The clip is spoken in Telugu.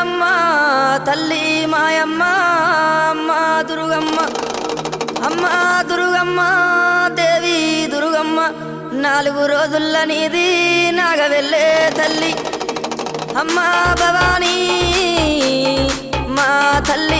అమ్మ తల్లి మాయమ్మ అమ్మ దుర్గమ్మ అమ్మ దుర్గమ్మ దేవి దుర్గమ్మ నాలుగు రోజుల నీది నాగవెళ్ళే తల్లి. అమ్మ భవానీ మా తల్లి